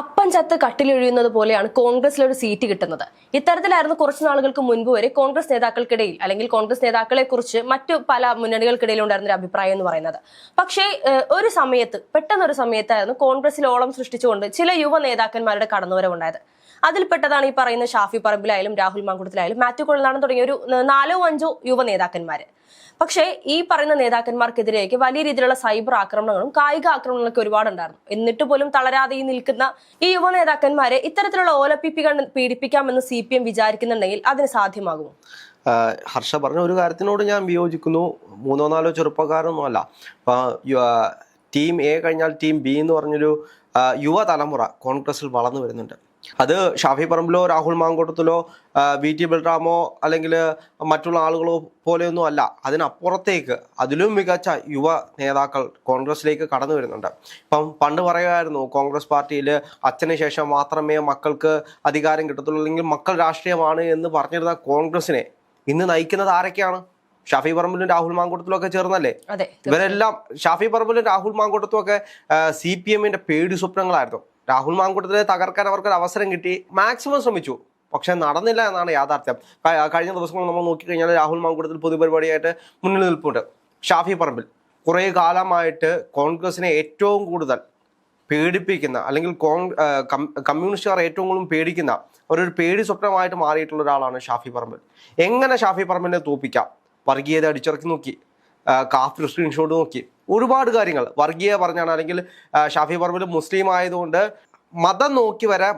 അപ്പം ചത്ത് കട്ടിലൊഴിയുന്നത് പോലെയാണ് കോൺഗ്രസിൽ ഒരു സീറ്റ് കിട്ടുന്നത്. ഇത്തരത്തിലായിരുന്നു കുറച്ച് നാളുകൾക്ക് മുൻപ് വരെ കോൺഗ്രസ് നേതാക്കൾക്കിടയിൽ അല്ലെങ്കിൽ കോൺഗ്രസ് നേതാക്കളെ കുറിച്ച് മറ്റു പല മുന്നണികൾക്കിടയിൽ ഉണ്ടായിരുന്ന ഒരു അഭിപ്രായം എന്ന് പറയുന്നത്. പക്ഷേ ഒരു സമയത്ത് പെട്ടെന്നൊരു സമയത്തായിരുന്നു കോൺഗ്രസിൽ ഓളം സൃഷ്ടിച്ചുകൊണ്ട് ചില യുവ നേതാക്കന്മാരുടെ കടന്നുവരവുണ്ടായത്. അതിൽപ്പെട്ടതാണ് ഈ പറയുന്ന ഷാഫി പറമ്പിലായാലും രാഹുൽ മാങ്കുടത്തിലായാലും മാത്യു കൊള്ളനാടൻ തുടങ്ങിയ ഒരു നാലോ അഞ്ചോ യുവ നേതാക്കന്മാര്. പക്ഷേ ഈ പറയുന്ന നേതാക്കന്മാർക്കെതിരേക്ക് വലിയ രീതിയിലുള്ള സൈബർ ആക്രമണങ്ങളും കായിക ആക്രമണങ്ങളൊക്കെ ഒരുപാടുണ്ടായിരുന്നു. എന്നിട്ട് പോലും തളരാതെ ഈ നിൽക്കുന്ന ഈ യുവ നേതാക്കന്മാരെ ഇത്തരത്തിലുള്ള ഓലപ്പിപ്പി കണ്ട് പീഡിപ്പിക്കാമെന്ന് സി പി എം വിചാരിക്കുന്നുണ്ടെങ്കിൽ അതിന് സാധ്യമാകുമോ? ഹർഷ പറഞ്ഞ ഒരു കാര്യത്തിനോട് ഞാൻ വിയോജിക്കുന്നു. മൂന്നോ നാലോ ചെറുപ്പക്കാരൊന്നും അല്ല ടീം എ കഴിഞ്ഞാൽ ടീം ബി എന്ന് പറഞ്ഞൊരു യുവ യുവതലമുറ കോൺഗ്രസിൽ വളർന്നു വരുന്നുണ്ട്. അത് ഷാഫി പറമ്പിലോ രാഹുൽ മാങ്കോട്ടത്തിലോ വി ടി ബൽറാമോ അല്ലെങ്കിൽ മറ്റുള്ള ആളുകളോ പോലെയൊന്നും അല്ല. അതിനപ്പുറത്തേക്ക് അതിലും മികച്ച യുവ നേതാക്കൾ കോൺഗ്രസിലേക്ക് കടന്നു വരുന്നുണ്ട്. ഇപ്പം പണ്ട് പറയുമായിരുന്നു കോൺഗ്രസ് പാർട്ടിയിൽ അച്ഛന് ശേഷം മാത്രമേ മക്കൾക്ക് അധികാരം കിട്ടത്തുള്ളൂ അല്ലെങ്കിൽ മക്കൾ രാഷ്ട്രീയമാണ് എന്ന് പറഞ്ഞിരുന്ന കോൺഗ്രസിനെ ഇന്ന് നയിക്കുന്നത് ആരൊക്കെയാണ്? ഷാഫി പറമ്പിലും രാഹുൽ മാങ്കൂട്ടത്തിലും ഒക്കെ ചേർന്നല്ലേ? ഇവരെല്ലാം ഷാഫി പറമ്പിലും രാഹുൽ മാങ്കൂട്ടത്തും ഒക്കെ സി പി എമ്മിന്റെ പേടി സ്വപ്നങ്ങളായിരുന്നു. രാഹുൽ മാങ്കൂട്ടത്തിനെ തകർക്കാൻ അവർക്ക് ഒരു അവസരം കിട്ടി. മാക്സിമം ശ്രമിച്ചു. പക്ഷെ നടന്നില്ല എന്നാണ് യാഥാർത്ഥ്യം. കഴിഞ്ഞ ദിവസങ്ങൾ നമ്മൾ നോക്കിക്കഴിഞ്ഞാൽ രാഹുൽ മാങ്കൂട്ടത്തിൽ പൊതുപരിപാടിയായിട്ട് മുന്നിൽ നിൽപ്പുണ്ട്. ഷാഫി പറമ്പിൽ. കുറേ കാലമായിട്ട് കോൺഗ്രസിനെ ഏറ്റവും കൂടുതൽ പേടിപ്പിക്കുന്ന അല്ലെങ്കിൽ കോൺ കമ്മ്യൂണിസ്റ്റുകാർ ഏറ്റവും കൂടുതൽ പേടിക്കുന്ന ഒരു പേടി സ്വപ്നമായിട്ട് മാറിയിട്ടുള്ള ഒരാളാണ് ഷാഫി പറമ്പിൽ. എങ്ങനെ ഷാഫി പറമ്പിനെ തോപ്പിക്കാം? വർഗീയത അടിച്ചിറക്കി നോക്കി. കാഫ് സ്ക്രീൻഷോട്ട് നോക്കി. ഒരുപാട് കാര്യങ്ങൾ. വർഗീയ പറഞ്ഞാണ് അല്ലെങ്കിൽ ഷാഫി പറമ്പിൽ മുസ്ലിം ആയതുകൊണ്ട് മതം നോക്കി വരെ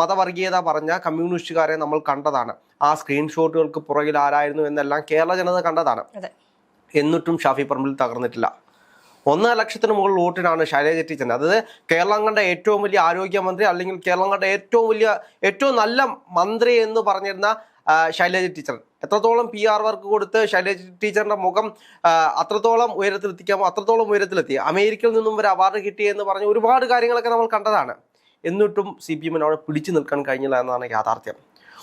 മതവർഗീയത പറഞ്ഞ കമ്മ്യൂണിസ്റ്റുകാരെ നമ്മൾ കണ്ടതാണ്. ആ സ്ക്രീൻഷോട്ടുകൾക്ക് പുറകിൽ ആരായിരുന്നു എന്നെല്ലാം കേരള ജനത കണ്ടതാണ്. എന്നിട്ടും ഷാഫി പറമ്പിൽ തകർന്നിട്ടില്ല. ഒന്നര ലക്ഷത്തിന് മുകളിൽ വോട്ടിനാണ് ശൈലജ ടീച്ചർ അതായത് കേരളം കണ്ട ഏറ്റവും വലിയ ആരോഗ്യമന്ത്രി അല്ലെങ്കിൽ കേരളം കണ്ട ഏറ്റവും വലിയ ഏറ്റവും നല്ല മന്ത്രി എന്ന് പറഞ്ഞിരുന്ന ശൈലജ ടീച്ചർ. എത്രത്തോളം പി ആർ വർക്ക് കൊടുത്ത് ശൈലജ ടീച്ചറിന്റെ മുഖം അത്രത്തോളം ഉയരത്തിലെത്തിക്കാമോ അത്രത്തോളം ഉയരത്തിലെത്തി. അമേരിക്കയിൽ നിന്നും ഒരു അവാർഡ് കിട്ടിയെന്ന് പറഞ്ഞ് ഒരുപാട് കാര്യങ്ങളൊക്കെ നമ്മൾ കണ്ടതാണ്. എന്നിട്ടും സി പി എമ്മിന് അവിടെ പിടിച്ചു നിൽക്കാൻ കഴിഞ്ഞില്ല എന്നതാണ് യാഥാർത്ഥ്യം.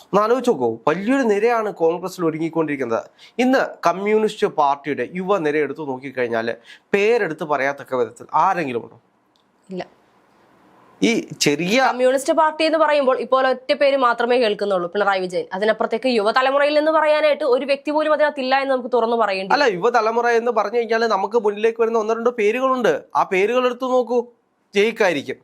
ഒന്ന് ആലോചിച്ച് നോക്കൂ വലിയൊരു നിരയാണ് കോൺഗ്രസിൽ ഒരുങ്ങിക്കൊണ്ടിരിക്കുന്നത്. ഇന്ന് കമ്മ്യൂണിസ്റ്റ് പാർട്ടിയുടെ യുവ നിര എടുത്തു നോക്കിക്കഴിഞ്ഞാൽ പേരെടുത്ത് പറയാത്തക്ക വിധത്തിൽ ആരെങ്കിലും ഉണ്ടോ? ഇല്ല. ഈ ചെറിയ കമ്മ്യൂണിസ്റ്റ് പാർട്ടി എന്ന് പറയുമ്പോൾ ഇപ്പോൾ ഒറ്റ പേര് മാത്രമേ കേൾക്കുന്നുള്ളൂ പിണറായി വിജയൻ. അതിനപ്പുറത്തേക്ക് യുവതലമുറയിൽ നിന്ന് പറയാനായിട്ട് ഒരു വ്യക്തി പോലും അതിനകത്തില്ല എന്ന് നമുക്ക് തുറന്നു പറയേണ്ടി അല്ല യുവതലമുറ എന്ന് പറഞ്ഞു കഴിഞ്ഞാൽ നമുക്ക് മുന്നിലേക്ക് വരുന്ന ഒന്നോ രണ്ടോ പേരുകളുണ്ട്. ആ പേരുകൾ എടുത്തു നോക്കൂ. ജയിക്കായിരിക്കും.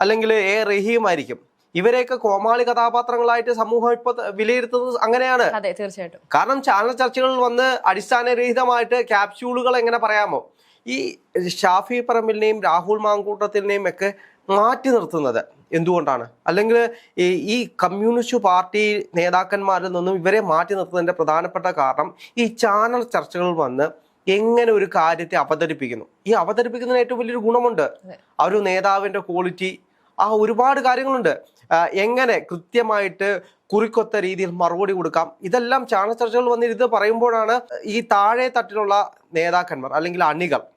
അല്ലെങ്കിൽ എ. റഹീം ആയിരിക്കും. ഇവരെയൊക്കെ കോമാളി കഥാപാത്രങ്ങളായിട്ട് സമൂഹം ഇപ്പൊ വിലയിരുത്തുന്നത് അങ്ങനെയാണ്. അതെ തീർച്ചയായിട്ടും. കാരണം ചാനൽ ചർച്ചകളിൽ വന്ന് അടിസ്ഥാനരഹിതമായിട്ട് ക്യാപ്സ്യൂളുകൾ എങ്ങനെ പറയാമോ? ഈ ഷാഫി പറമ്പിലിനെയും രാഹുൽ മാങ്കൂട്ടത്തിനെയും ഒക്കെ മാറ്റി നിർത്തുന്നത്. എന്തുകൊണ്ടാണ്? അല്ലെങ്കിൽ ഈ കമ്മ്യൂണിസ്റ്റ് പാർട്ടി നേതാക്കന്മാരിൽ നിന്നും ഇവരെ മാറ്റി നിർത്തുന്നതിന്റെ പ്രധാനപ്പെട്ട കാരണം ഈ ചാനൽ ചർച്ചകൾ വന്ന് എങ്ങനെ ഒരു കാര്യത്തെ അവതരിപ്പിക്കുന്നു. ഈ അവതരിപ്പിക്കുന്നതിന് ഏറ്റവും വലിയൊരു ഗുണമുണ്ട്. ആ ഒരു നേതാവിന്റെ ക്വാളിറ്റി ആ ഒരുപാട് കാര്യങ്ങളുണ്ട്. എങ്ങനെ കൃത്യമായിട്ട് കുറിക്കൊത്ത രീതിയിൽ മറുപടി കൊടുക്കാം. ഇതെല്ലാം ചാനൽ ചർച്ചകൾ വന്നിരുന്ന് പറയുമ്പോഴാണ് ഈ താഴെ തട്ടിലുള്ള നേതാക്കന്മാർ അല്ലെങ്കിൽ അണികൾ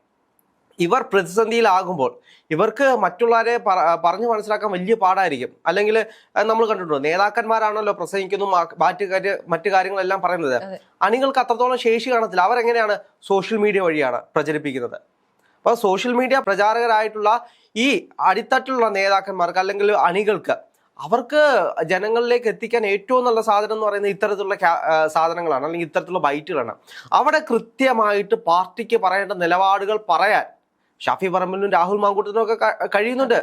ഇവർ പ്രതിസന്ധിയിലാകുമ്പോൾ ഇവർക്ക് മറ്റുള്ളവരെ പറ- പറഞ്ഞു മനസ്സിലാക്കാൻ വലിയ പാടായിരിക്കും. അല്ലെങ്കിൽ നമ്മൾ കണ്ടിട്ടുണ്ടോ? നേതാക്കന്മാരാണല്ലോ പ്രസംഗിക്കുന്നു മാറ്റുകാര്യ മറ്റു കാര്യ മറ്റു കാര്യങ്ങളെല്ലാം പറയുന്നത്. അണികൾക്ക് അത്രത്തോളം ശേഷി കാണത്തില്ല. അവരെങ്ങനെയാണ് സോഷ്യൽ മീഡിയ വഴിയാണ് പ്രചരിപ്പിക്കുന്നത്? അപ്പോൾ സോഷ്യൽ മീഡിയ പ്രചാരകരായിട്ടുള്ള ഈ അടിത്തട്ടിലുള്ള നേതാക്കന്മാർക്ക് അല്ലെങ്കിൽ അണികൾക്ക് അവർക്ക് ജനങ്ങളിലേക്ക് എത്തിക്കാൻ ഏറ്റവും നല്ല സാധനം എന്ന് പറയുന്നത് ഇത്തരത്തിലുള്ള സാധനങ്ങളാണ്. അല്ലെങ്കിൽ ഇത്തരത്തിലുള്ള ബൈറ്റുകളാണ്. അവിടെ കൃത്യമായിട്ട് പാർട്ടിക്ക് പറയേണ്ട നിലപാടുകൾ പറയാൻ ഷാഫി പറമ്പിലും രാഹുൽ മാങ്കൂട്ടത്തിനും ഒക്കെ കഴിയുന്നുണ്ട്.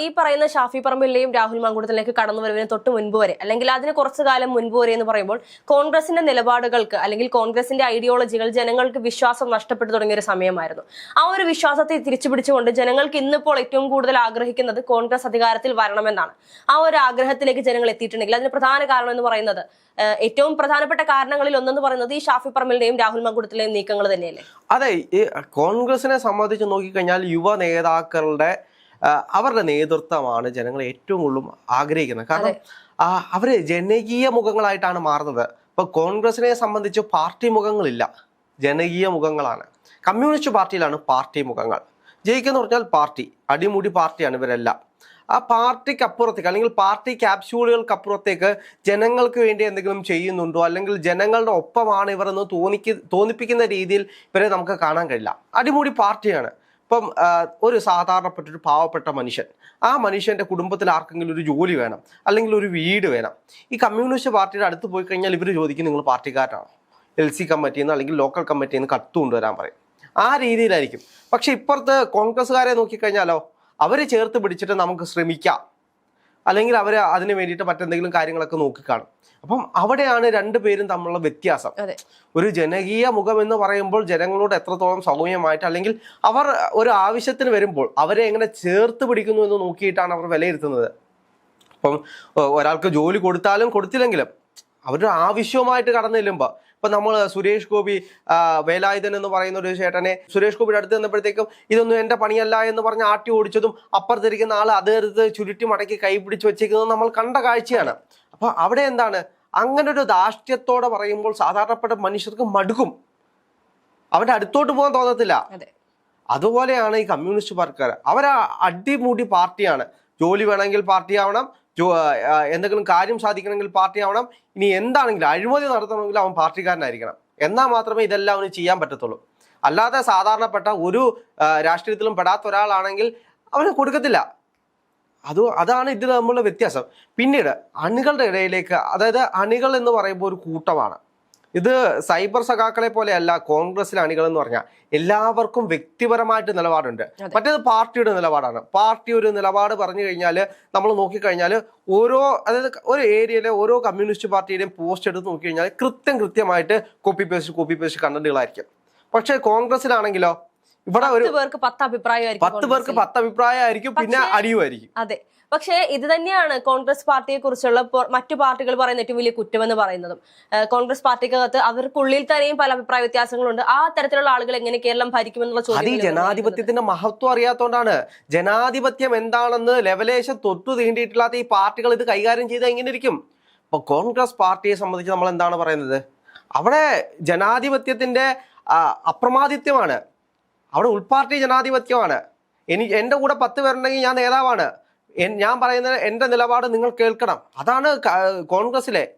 ഈ പറയുന്ന ഷാഫി പറമ്പിലെയും രാഹുൽ മാങ്കൂട്ടത്തിലേക്ക് കടന്നു വരവിന് തൊട്ട് മുൻപ് വരെ അല്ലെങ്കിൽ അതിന് കുറച്ചു കാലം മുൻപ് വരെ എന്ന് പറയുമ്പോൾ കോൺഗ്രസിന്റെ നിലപാടുകൾക്ക് അല്ലെങ്കിൽ കോൺഗ്രസിന്റെ ഐഡിയോളജികൾ ജനങ്ങൾക്ക് വിശ്വാസം നഷ്ടപ്പെട്ടു തുടങ്ങിയ ഒരു സമയമായിരുന്നു. ആ ഒരു വിശ്വാസത്തെ തിരിച്ചു പിടിച്ചുകൊണ്ട് ജനങ്ങൾക്ക് ഇന്നിപ്പോൾ ഏറ്റവും കൂടുതൽ ആഗ്രഹിക്കുന്നത് കോൺഗ്രസ് അധികാരത്തിൽ വരണമെന്നാണ്. ആ ഒരു ആഗ്രഹത്തിലേക്ക് ജനങ്ങൾ എത്തിയിട്ടുണ്ടെങ്കിൽ അതിന് പ്രധാന കാരണം എന്ന് പറയുന്നത് ഏറ്റവും പ്രധാനപ്പെട്ട കാരണങ്ങളിൽ ഒന്നെന്ന് പറയുന്നത് ഈ ഷാഫി പറമ്പിലിന്റെയും രാഹുൽ മാങ്കൂട്ടത്തിലെയും നീക്കങ്ങൾ തന്നെയല്ലേ? അതെ ഈ കോൺഗ്രസിനെ സംബന്ധിച്ച് നോക്കിക്കഴിഞ്ഞാൽ യുവ നേതാക്കളുടെ അവരുടെ നേതൃത്വമാണ് ജനങ്ങൾ ഏറ്റവും കൂടുതലും ആഗ്രഹിക്കുന്നത്. കാരണം അവർ ജനകീയ മുഖങ്ങളായിട്ടാണ് മാറുന്നത്. ഇപ്പൊ കോൺഗ്രസിനെ സംബന്ധിച്ച് പാർട്ടി മുഖങ്ങളില്ല. ജനകീയ മുഖങ്ങളാണ്. കമ്മ്യൂണിസ്റ്റ് പാർട്ടിയിലാണ് പാർട്ടി മുഖങ്ങൾ. ജയിക്കെന്ന് പറഞ്ഞാൽ പാർട്ടി. അടിമുടി പാർട്ടിയാണ് ഇവരെല്ലാം. ആ പാർട്ടിക്ക് അപ്പുറത്തേക്ക് അല്ലെങ്കിൽ പാർട്ടി ക്യാപ്സ്യൂളുകൾക്ക് അപ്പുറത്തേക്ക് ജനങ്ങൾക്ക് വേണ്ടി എന്തെങ്കിലും ചെയ്യുന്നുണ്ടോ? അല്ലെങ്കിൽ ജനങ്ങളുടെ ഒപ്പമാണ് ഇവർ എന്ന് തോന്നിക്ക് തോന്നിപ്പിക്കുന്ന രീതിയിൽ ഇവരെ നമുക്ക് കാണാൻ കഴിയില്ല. അടിമുടി പാർട്ടിയാണ്. ഇപ്പം ഒരു സാധാരണപ്പെട്ട ഒരു പാവപ്പെട്ട മനുഷ്യൻ. ആ മനുഷ്യന്റെ കുടുംബത്തിൽ ആർക്കെങ്കിലും ഒരു ജോലി വേണം അല്ലെങ്കിൽ ഒരു വീട് വേണം. ഈ കമ്മ്യൂണിസ്റ്റ് പാർട്ടിയുടെ അടുത്ത് പോയി കഴിഞ്ഞാൽ ഇവർ ചോദിക്കും നിങ്ങൾ പാർട്ടിക്കാരാണോ? എൽ സി കമ്മിറ്റിയിൽ നിന്ന് അല്ലെങ്കിൽ ലോക്കൽ കമ്മിറ്റിയിൽ നിന്ന് കത്ത് കൊണ്ടുവരാൻ പറയും. ആ രീതിയിലായിരിക്കും. പക്ഷെ ഇപ്പുറത്ത് കോൺഗ്രസ്സുകാരെ നോക്കിക്കഴിഞ്ഞാലോ അവരെ ചേർത്ത് പിടിച്ചിട്ട് നമുക്ക് ശ്രമിക്കാം. അല്ലെങ്കിൽ അവർ അതിന് വേണ്ടിയിട്ട് മറ്റെന്തെങ്കിലും കാര്യങ്ങളൊക്കെ നോക്കിക്കാണും. അപ്പം അവിടെയാണ് രണ്ടുപേരും തമ്മിലുള്ള വ്യത്യാസം. ഒരു ജനകീയ മുഖം എന്ന് പറയുമ്പോൾ ജനങ്ങളോട് എത്രത്തോളം സൗമ്യമായിട്ട് അല്ലെങ്കിൽ അവർ ഒരു ആവശ്യത്തിന് വരുമ്പോൾ അവരെ എങ്ങനെ ചേർത്ത് പിടിക്കുന്നു എന്ന് നോക്കിയിട്ടാണ് അവർ വിലയിരുത്തുന്നത്. അപ്പം ഒരാൾക്ക് ജോലി കൊടുത്താലും കൊടുത്തില്ലെങ്കിലും അവരുടെ ആവശ്യവുമായിട്ട് കടന്നു ചെല്ലുമ്പോൾ ഇപ്പം നമ്മൾ സുരേഷ് ഗോപി വേലായുധൻ എന്ന് പറയുന്ന ഒരു ചേട്ടനെ സുരേഷ് ഗോപിയുടെ അടുത്ത് നിന്നപ്പോഴത്തേക്കും ഇതൊന്നും എന്റെ പണിയല്ല എന്ന് പറഞ്ഞ് ആട്ടി ഓടിച്ചതും അപ്പുറത്തിരിക്കുന്ന ആൾ അതെടുത്ത് ചുരുട്ടി മടക്കി കൈ പിടിച്ച് വെച്ചേക്കുന്നത് നമ്മൾ കണ്ട കാഴ്ചയാണ്. അപ്പോൾ അവിടെ എന്താണ്? അങ്ങനെ ഒരു ധാർഷ്ട്യത്തോടെ പറയുമ്പോൾ സാധാരണപ്പെട്ട മനുഷ്യർക്ക് മടുക്കും. അവരുടെ അടുത്തോട്ട് പോകാൻ തോന്നത്തില്ല. അതെ. അതുപോലെയാണ് ഈ കമ്മ്യൂണിസ്റ്റ് പാർട്ടിക്കാർ അവർ അടിമൂടി പാർട്ടിയാണ്. ജോലി വേണമെങ്കിൽ പാർട്ടി ആവണം എന്തെങ്കിലും കാര്യം സാധിക്കണമെങ്കിൽ പാർട്ടി ആവണം. ഇനി എന്താണെങ്കിലും അഴിമതി നടത്തണമെങ്കിൽ അവൻ പാർട്ടിക്കാരനായിരിക്കണം. എന്നാൽ മാത്രമേ ഇതെല്ലാം അവന് ചെയ്യാൻ പറ്റത്തുള്ളൂ. അല്ലാതെ സാധാരണപ്പെട്ട ഒരു രാഷ്ട്രീയത്തിലും പെടാത്ത ഒരാളാണെങ്കിൽ അവന് കൊടുക്കത്തില്ല. അത് അതാണ് ഇതിൽ തമ്മിലുള്ള വ്യത്യാസം. പിന്നീട് അണികളുടെ ഇടയിലേക്ക് അതായത് അണികൾ എന്ന് പറയുമ്പോൾ ഒരു കൂട്ടമാണ്. ഇത് സൈബർ സഖാക്കളെ പോലെയല്ല കോൺഗ്രസിലെ അണികൾ എന്ന് പറഞ്ഞാൽ എല്ലാവർക്കും വ്യക്തിപരമായിട്ട് നിലപാടുണ്ട്. മറ്റേത് പാർട്ടിയുടെ നിലപാടാണ്. പാർട്ടി ഒരു നിലപാട് പറഞ്ഞു കഴിഞ്ഞാൽ നമ്മൾ നോക്കിക്കഴിഞ്ഞാൽ ഓരോ അതായത് ഒരു ഏരിയയിലെ ഓരോ കമ്മ്യൂണിസ്റ്റ് പാർട്ടിയുടെയും പോസ്റ്റ് എടുത്ത് നോക്കി കഴിഞ്ഞാൽ കൃത്യം കൃത്യമായിട്ട് കോപ്പി പേസ്റ്റ് കോപ്പി പേസ്റ്റ് കണ്ടന്റുകളായിരിക്കും പക്ഷേ കോൺഗ്രസിലാണെങ്കിലോ ഇവിടെ ഒരു പേർക്ക് പത്ത് അഭിപ്രായമായിരിക്കും പത്ത് പേർക്ക്. പത്ത് അഭിപ്രായമായിരിക്കും പിന്നെ അടിയുമായിരിക്കും. അതെ. പക്ഷേ ഇത് തന്നെയാണ് കോൺഗ്രസ് പാർട്ടിയെ കുറിച്ചുള്ള മറ്റു പാർട്ടികൾ പറയുന്ന ഏറ്റവും വലിയ കുറ്റമെന്ന് പറയുന്നതും. കോൺഗ്രസ് പാർട്ടിക്കകത്ത് അവർക്കുള്ളിൽ തന്നെയും പല അഭിപ്രായ വ്യത്യാസങ്ങളുണ്ട്. ആ തരത്തിലുള്ള ആളുകൾ എങ്ങനെ കേരളം ഭരിക്കുമെന്നുള്ള അത് ചോദ്യം ജനാധിപത്യത്തിന്റെ മഹത്വം അറിയാത്തോണ്ടാണ്. ജനാധിപത്യം എന്താണെന്ന് ലെവലേശം തൊട്ടു തീണ്ടിയിട്ടില്ലാത്ത ഈ പാർട്ടികൾ ഇത് കൈകാര്യം ചെയ്ത് എങ്ങനെ ഇരിക്കും ഇപ്പൊ കോൺഗ്രസ് പാർട്ടിയെ സംബന്ധിച്ച് നമ്മൾ എന്താണ് പറയുന്നത്? അവിടെ ജനാധിപത്യത്തിന്റെ അപ്രമാദിത്യമാണ്. അവിടെ ഉൾപാർട്ടി ജനാധിപത്യമാണ്. എനി എന്റെ കൂടെ പത്ത് പേരുണ്ടെങ്കിൽ ഞാൻ നേതാവാണ്. ഞാൻ പറയുന്നത് എന്റെ നിലപാട് നിങ്ങൾ കേൾക്കണം. അതാണ് കോൺഗ്രസ്സിലെ. കോൺഗ്രസിലെ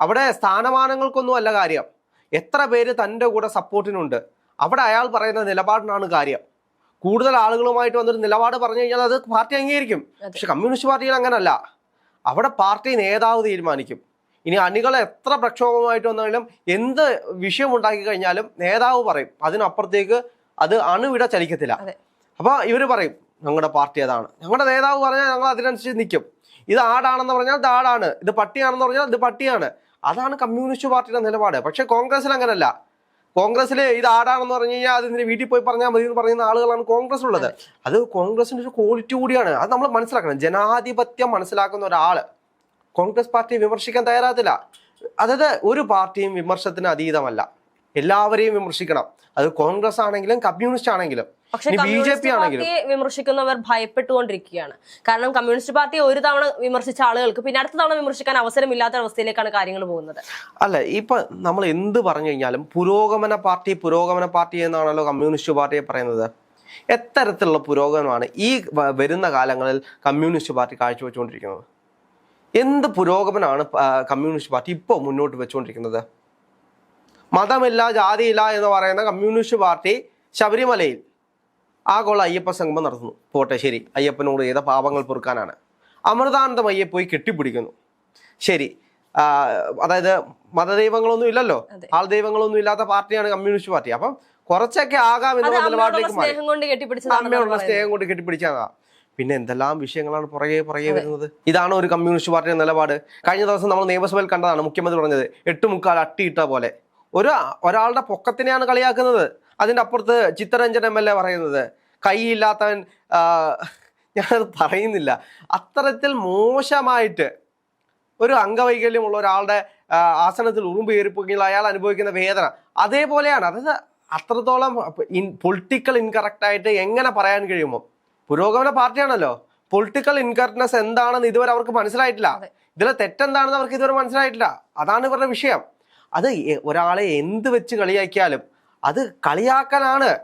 അവിടെ സ്ഥാനമാനങ്ങൾക്കൊന്നും അല്ല കാര്യം. എത്ര പേര് തന്റെ കൂടെ സപ്പോർട്ടിനുണ്ട്. അവിടെ അയാൾ പറയുന്ന നിലപാടിനാണ് കാര്യം. കൂടുതൽ ആളുകളുമായിട്ട് വന്നൊരു നിലപാട് പറഞ്ഞു കഴിഞ്ഞാൽ അത് പാർട്ടി അംഗീകരിക്കും. പക്ഷെ കമ്മ്യൂണിസ്റ്റ് പാർട്ടിയിൽ അങ്ങനല്ല. അവിടെ പാർട്ടി നേതാവ് തീരുമാനിക്കും. ഇനി അണികൾ എത്ര പ്രക്ഷോഭമായിട്ട് വന്നാലും എന്ത് വിഷയം ഉണ്ടാക്കി കഴിഞ്ഞാലും നേതാവ് പറയും. അതിനപ്പുറത്തേക്ക് അത് അണുവിട ചലിക്കത്തില്ല. അപ്പൊ ഇവർ പറയും ഞങ്ങളുടെ പാർട്ടി അതാണ്. ഞങ്ങളുടെ നേതാവ് പറഞ്ഞാൽ ഞങ്ങൾ അതിനനുസരിച്ച് നിൽക്കും ഇത് ആടാണെന്ന് പറഞ്ഞാൽ ഇത് ആടാണ്. ഇത് പട്ടിയാണെന്ന് പറഞ്ഞാൽ ഇത് പട്ടിയാണ്. അതാണ് കമ്മ്യൂണിസ്റ്റ് പാർട്ടിയുടെ നിലപാട്. പക്ഷെ കോൺഗ്രസിൽ അങ്ങനല്ല. കോൺഗ്രസിൽ ഇത് ആടാണെന്ന് പറഞ്ഞു കഴിഞ്ഞാൽ അത് ഇതിന്റെ വീട്ടിൽ പോയി പറഞ്ഞാൽ മതി എന്ന് പറയുന്ന ആളുകളാണ് കോൺഗ്രസ് ഉള്ളത്. അത്. കോൺഗ്രസിന്റെ ഒരു ക്വാളിറ്റി കൂടിയാണ്. അത് നമ്മൾ മനസ്സിലാക്കണം. ജനാധിപത്യം മനസ്സിലാക്കുന്ന ഒരാൾ കോൺഗ്രസ് പാർട്ടിയെ വിമർശിക്കാൻ തയ്യാറാകത്തില്ല. അതായത് ഒരു പാർട്ടിയും വിമർശത്തിന് അതീതമല്ല. എല്ലാവരെയും വിമർശിക്കണം. അത് കോൺഗ്രസ് ആണെങ്കിലും കമ്മ്യൂണിസ്റ്റ് ആണെങ്കിലും. പക്ഷെ കമ്മ്യൂണിസ്റ്റ് പാർട്ടിയെ വിമർശിക്കുന്നവർ ഭയപ്പെട്ടുകൊണ്ടിരിക്കുകയാണ്. കാരണം കമ്മ്യൂണിസ്റ്റ് പാർട്ടിയെ ഒരു തവണ വിമർശിച്ച ആളുകൾക്ക് പിന്നെ അടുത്ത തവണ വിമർശിക്കാൻ അവസരമില്ലാത്ത അവസ്ഥയിലേക്കാണ് കാര്യങ്ങൾ പോകുന്നത്. അല്ല ഇപ്പൊ നമ്മൾ എന്ത് പറഞ്ഞു കഴിഞ്ഞാലും പുരോഗമന പാർട്ടി പുരോഗമന പാർട്ടി എന്നാണല്ലോ കമ്മ്യൂണിസ്റ്റ് പാർട്ടിയെ പറയുന്നത്. എത്തരത്തിലുള്ള പുരോഗമനമാണ് ഈ വരുന്ന കാലങ്ങളിൽ കമ്മ്യൂണിസ്റ്റ് പാർട്ടി കാഴ്ചവെച്ചുകൊണ്ടിരിക്കുന്നത്. എന്ത് പുരോഗമനമാണ് കമ്മ്യൂണിസ്റ്റ് പാർട്ടി ഇപ്പോൾ മുന്നോട്ട് വെച്ചുകൊണ്ടിരിക്കുന്നത്? മതമില്ല ജാതിയില്ല എന്ന് പറയുന്ന കമ്മ്യൂണിസ്റ്റ് പാർട്ടി ശബരിമലയിൽ. ആഗോള അയ്യപ്പ സംഗമം നടത്തുന്നു. പോട്ടെ ശരി. അയ്യപ്പനോട് ചെയ്ത പാപങ്ങൾ പൊറുക്കാനാണ്. അമൃതാനന്ദമയ്യെ പോയി കെട്ടിപ്പിടിക്കുന്നു. ശരി. അതായത് മതദൈവങ്ങളൊന്നും ഇല്ലല്ലോ. ആൾ ദൈവങ്ങളൊന്നും ഇല്ലാത്ത പാർട്ടിയാണ് കമ്മ്യൂണിസ്റ്റ് പാർട്ടി. അപ്പം കുറച്ചൊക്കെ ആകാം എന്ന നിലപാടിലേക്ക് മാറി. സ്നേഹം കൊണ്ട് കെട്ടിപ്പിടിച്ചാ അമ്മയോടുള്ള സ്നേഹം കൊണ്ട് കെട്ടിപ്പിടിച്ചതാ. പിന്നെ എന്തെല്ലാം വിഷയങ്ങളാണ് പുറകെ പുറകെ വരുന്നത്? ഇതാണ് ഒരു കമ്മ്യൂണിസ്റ്റ് പാർട്ടിയുടെ നിലപാട്. കഴിഞ്ഞ ദിവസം നമ്മൾ നിയമസഭയിൽ കണ്ടതാണ് മുഖ്യമന്ത്രി പറഞ്ഞത് എട്ട് മുക്കാൽ അട്ടിയിട്ട പോലെ. ഒരു ഒരാളുടെ പൊക്കത്തിനെയാണ് കളിയാക്കുന്നത്. അതിന്റെ അപ്പുറത്ത് ചിത്തരഞ്ജൻ എം എൽ എ പറയുന്നത് കൈയില്ലാത്തവൻ ഞാനത് പറയുന്നില്ല. അത്തരത്തിൽ മോശമായിട്ട് ഒരു അംഗവൈകല്യമുള്ള ഒരാളുടെ ആസനത്തിൽ ഉറുമ്പ് കയറിപ്പോയെങ്കിൽ അയാൾ അനുഭവിക്കുന്ന വേദന. അതേപോലെയാണ് അതായത് അത്രത്തോളം ഇൻ പൊളിറ്റിക്കൽ ഇൻകറക്റ്റ് ആയിട്ട് എങ്ങനെ പറയാൻ കഴിയുമോ? പുരോഗമന പാർട്ടിയാണല്ലോ. പൊളിറ്റിക്കൽ ഇൻകറക്റ്റ്നെസ് എന്താണെന്ന് ഇതുവരെ അവർക്ക് മനസ്സിലായിട്ടില്ല. ഇതിലെ തെറ്റെന്താണെന്ന് അവർക്ക് ഇതുവരെ മനസ്സിലായിട്ടില്ല. അതാണ് ഇവരുടെ വിഷയം. അത് ഒരാളെ എന്ത് വെച്ച് കളിയാക്കിയാലും അത് കളിയാക്കാനാണ്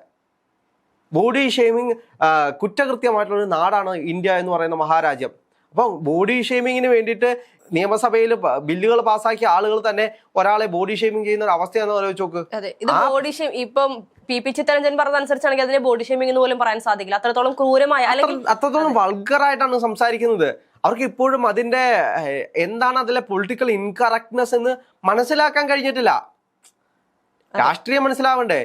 ബോഡി ഷെയ്മിങ് കുറ്റകൃത്യമായിട്ടുള്ള ഒരു നാടാണ് ഇന്ത്യ എന്ന് പറയുന്ന മഹാരാജ്യം. അപ്പം ബോഡി ഷെയ്മിങ്ങിന് വേണ്ടിയിട്ട് നിയമസഭയിൽ ബില്ലുകൾ പാസ്സാക്കിയ ആളുകൾ തന്നെ ഒരാളെ ബോഡി ഷെയ്മിങ് ചെയ്യുന്ന ഒരു അവസ്ഥയാണെന്ന് ആലോചിച്ച് നോക്ക്. ഇത് ബോഡി ഷെയിം ഇപ്പം പി പി ചിത്തരഞ്ജൻ പറഞ്ഞതനുസരിച്ചാണെങ്കിൽ അതിനെ ബോഡി ഷെയ്മിംഗ് എന്ന് പോലും പറയാൻ സാധിക്കില്ല. അത്രത്തോളം ക്രൂരമായ അല്ലെങ്കിൽ അത്ര- അത്രത്തോളം വൾഗറായിട്ടാണ് സംസാരിക്കുന്നത്. അവർക്ക് ഇപ്പോഴും അതിന്റെ എന്താണ് അതിലെ പൊളിറ്റിക്കൽ ഇൻകറക്ട്നെസ് എന്ന് മനസ്സിലാക്കാൻ കഴിഞ്ഞിട്ടില്ല. രാഷ്ട്രീയം മനസ്സിലാവണ്ടേ?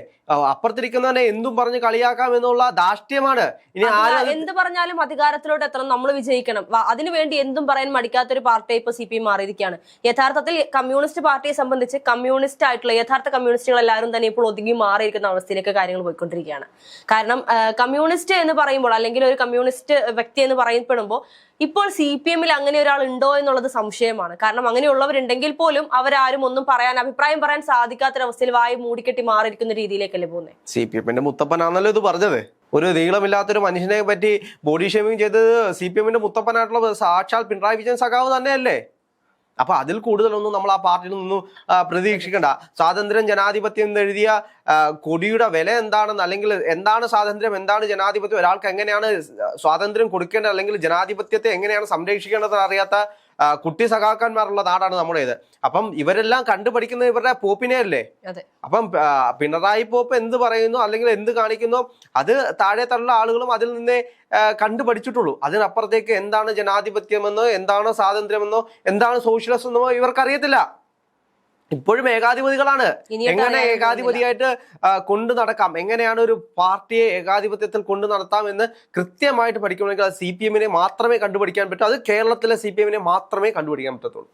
അപ്പുറത്തിരിക്കുന്നവനെ എന്തും പറഞ്ഞ് കളിയാക്കാം എന്നുള്ള ധാഷ്ട്യമാണ് ഇനി എന്ത് പറഞ്ഞാലും അധികാരത്തിലോട്ട് എത്തണം. നമ്മൾ വിജയിക്കണം. അതിനുവേണ്ടി എന്തും പറയാൻ മടിക്കാത്ത ഒരു പാർട്ടി ഇപ്പൊ സി പി എം മാറിയിരിക്കുകയാണ്. യഥാർത്ഥത്തിൽ കമ്മ്യൂണിസ്റ്റ് പാർട്ടിയെ സംബന്ധിച്ച് കമ്മ്യൂണിസ്റ്റ് ആയിട്ടുള്ള യഥാർത്ഥ കമ്മ്യൂണിസ്റ്റുകൾ എല്ലാവരും തന്നെ ഇപ്പോൾ ഒതുങ്ങി മാറിയിരിക്കുന്ന അവസ്ഥയിലേക്ക് കാര്യങ്ങൾ പോയിക്കൊണ്ടിരിക്കുകയാണ്. കാരണം കമ്മ്യൂണിസ്റ്റ് എന്ന് പറയുമ്പോൾ അല്ലെങ്കിൽ ഒരു കമ്മ്യൂണിസ്റ്റ് വ്യക്തി എന്ന് പറയപ്പെടുമ്പോൾ ഇപ്പോൾ സി പി എമ്മിൽ അങ്ങനെ ഒരാൾ ഉണ്ടോ എന്നുള്ളത് സംശയമാണ്. കാരണം അങ്ങനെയുള്ളവരുണ്ടെങ്കിൽ പോലും അവരാരും ഒന്നും പറയാൻ അഭിപ്രായം പറയാൻ സാധിക്കാത്തൊരവസ്ഥയിൽ വായി മൂടിക്കെട്ടി മാറിയിരിക്കുന്ന രീതിയിലേക്കല്ലേ പോകുന്നത് സി പി എമ്മിന്റെ മുത്തപ്പനാണല്ലോ ഇത് പറഞ്ഞത്? ഒരു നീളമില്ലാത്തൊരു മനുഷ്യനെ പറ്റി ബോഡി ഷേമിങ് ചെയ്തത് സി പി എമ്മിന്റെ മുത്തപ്പനായിട്ടുള്ള സാക്ഷാൽ പിണറായി വിജയൻ സഖാവ് തന്നെയല്ലേ? അപ്പൊ അതിൽ കൂടുതലൊന്നും നമ്മൾ ആ പാർട്ടിയിൽ നിന്നും പ്രതീക്ഷിക്കേണ്ട. സ്വാതന്ത്ര്യം ജനാധിപത്യം എന്ന് എഴുതിയ കൊടിയുടെ വില എന്താണെന്ന് അല്ലെങ്കിൽ എന്താണ് സ്വാതന്ത്ര്യം എന്താണ് ജനാധിപത്യം ഒരാൾക്ക് എങ്ങനെയാണ് സ്വാതന്ത്ര്യം കൊടുക്കേണ്ടത് അല്ലെങ്കിൽ ജനാധിപത്യത്തെ എങ്ങനെയാണ് സംരക്ഷിക്കേണ്ടതെന്ന് അറിയാത്ത കുട്ടി സഖാക്കന്മാരുള്ള നാടാണ് നമ്മുടേത്. അപ്പം ഇവരെല്ലാം കണ്ടുപഠിക്കുന്ന ഇവരുടെ പോപ്പിനെ അല്ലേ അപ്പം പിണറായി പോപ്പ് എന്ത് പറയുന്നു അല്ലെങ്കിൽ എന്ത് കാണിക്കുന്നു അത് താഴെ തള്ള ആളുകളും അതിൽ നിന്നേ കണ്ടുപഠിച്ചിട്ടുള്ളൂ. കണ്ടു പഠിച്ചിട്ടുള്ളൂ അതിനപ്പുറത്തേക്ക് എന്താണ് ജനാധിപത്യമെന്നോ എന്താണ് സ്വാതന്ത്ര്യമെന്നോ എന്താണ് സോഷ്യലിസം എന്നോ ഇവർക്കറിയത്തില്ല. ഇപ്പോഴും ഏകാധിപതികളാണ്. എങ്ങനെ ഏകാധിപതിയായിട്ട് കൊണ്ടു നടക്കാം? എങ്ങനെയാണ് ഒരു പാർട്ടിയെ ഏകാധിപത്യത്തിൽ കൊണ്ടു നടത്താം എന്ന് കൃത്യമായിട്ട് പഠിക്കണമെങ്കിൽ അത് സി പി എമ്മിനെ മാത്രമേ കണ്ടുപിടിക്കാൻ പറ്റൂ. അത് കേരളത്തിലെ സി പി എമ്മിനെ മാത്രമേ കണ്ടുപിടിക്കാൻ പറ്റത്തുള്ളൂ.